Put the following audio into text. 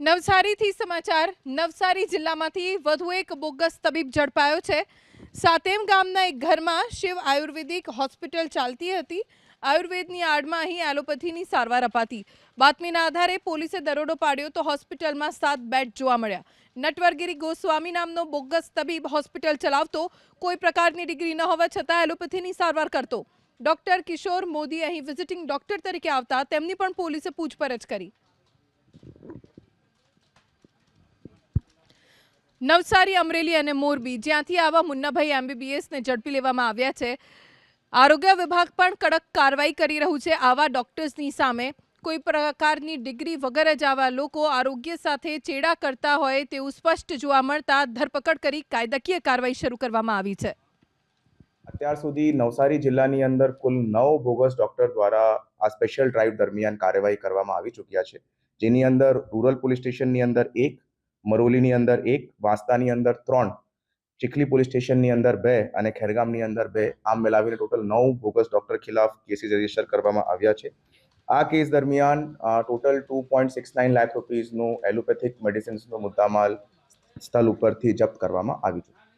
નવસારીથી સમાચાર. નવસારી જિલ્લામાંથી વધુ એક બોગસ તબીબ ઝડપાયો છે. સાતેમ ગામના એક ઘરમાં શિવ આયુર્વેદિક હોસ્પિટલ ચાલતી હતી. આયુર્વેદની આડમાં અહીં એલોપેથીની સારવાર અપાતી. બાતમીના આધારે પોલીસે દરોડો પાડ્યો તો હોસ્પિટલમાં સાત બેડ જોવા મળ્યા. નટવરગીરી ગોસ્વામી નામનો બોગસ તબીબ હોસ્પિટલ ચલાવતો કોઈ પ્રકારની ડિગ્રી ન હોવા છતાં એલોપેથીની સારવાર કરતો. ડોક્ટર કિશોર મોદી અહીં વિઝિટિંગ ડોક્ટર તરીકે આવતા તેમની પણ પોલીસે પૂછપરછ કરી. નવસારી, અમરેલી અને મોરબી, જ્યાંથી આવા મુન્નાભાઈ એમબીબીએસને ઝડપી લેવામાં આવ્યા છે. આરોગ્ય વિભાગ પણ કડક કાર્યવાહી કરી રહ્યું છે. આવા ડોક્ટર્સની સામે કોઈ પ્રકારની ડિગ્રી વગર જ આવા લોકો આરોગ્ય સાથે ચેડા કરતા હોય તેવું સ્પષ્ટ જોવા મળતા ધરપકડ કરી કાયદાકીય કાર્યવાહી શરૂ કરવામાં આવી છે. અત્યાર સુધી નવસારી જિલ્લાની અંદર કુલ નવ બોગસ ડોક્ટર દ્વારા આ સ્પેશિયલ ડ્રાઈવ દરમિયાન કાર્યવાહી કરવામાં આવી ચૂક્યા છે. જેની અંદર રૂરલ પોલીસ સ્ટેશનની અંદર એક મરોલીની અંદર એક, વાંસદાની અંદર ત્રણ, ચીખલી પોલીસ સ્ટેશનની અંદર બે અને ખેરગામની અંદર બે. આમ મિલાવીને ટોટલ નવ બોગસ ડોક્ટર ખિલાફ કેસીસ રજિસ્ટર કરવામાં આવ્યા છે. આ કેસ દરમિયાન total two point six nine lakh રૂપીઝનું allopathic મેડિસિન્સનો મુદ્દામાલ સ્થળ ઉપરથી જપ્ત કરવામાં આવ્યું છે.